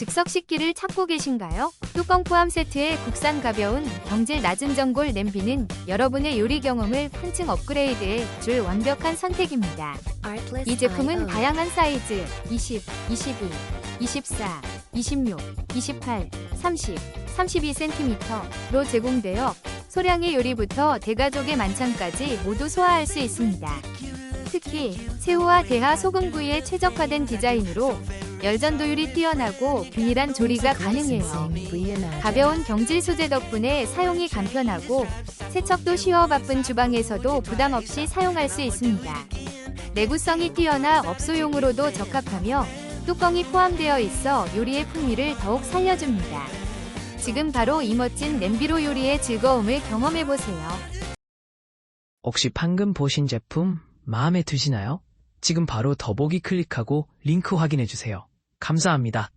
즉석 식기를 찾고 계신가요? 뚜껑 포함 세트의 국산 가벼운 경질 낮은 전골 냄비는 여러분의 요리 경험을 한층 업그레이드해 줄 완벽한 선택입니다. 이 제품은 다양한 사이즈 20, 22, 24, 26, 28, 30, 32cm로 제공되어 소량의 요리부터 대가족의 만찬까지 모두 소화할 수 있습니다. 특히 새우와 대하 소금구이에 최적화된 디자인으로 열전도율이 뛰어나고 균일한 조리가 가능해요. 가벼운 경질 소재 덕분에 사용이 간편하고 세척도 쉬워 바쁜 주방에서도 부담 없이 사용할 수 있습니다. 내구성이 뛰어나 업소용으로도 적합하며 뚜껑이 포함되어 있어 요리의 풍미를 더욱 살려줍니다. 지금 바로 이 멋진 냄비로 요리의 즐거움을 경험해보세요. 혹시 방금 보신 제품 마음에 드시나요? 지금 바로 더보기 클릭하고 링크 확인해주세요. 감사합니다.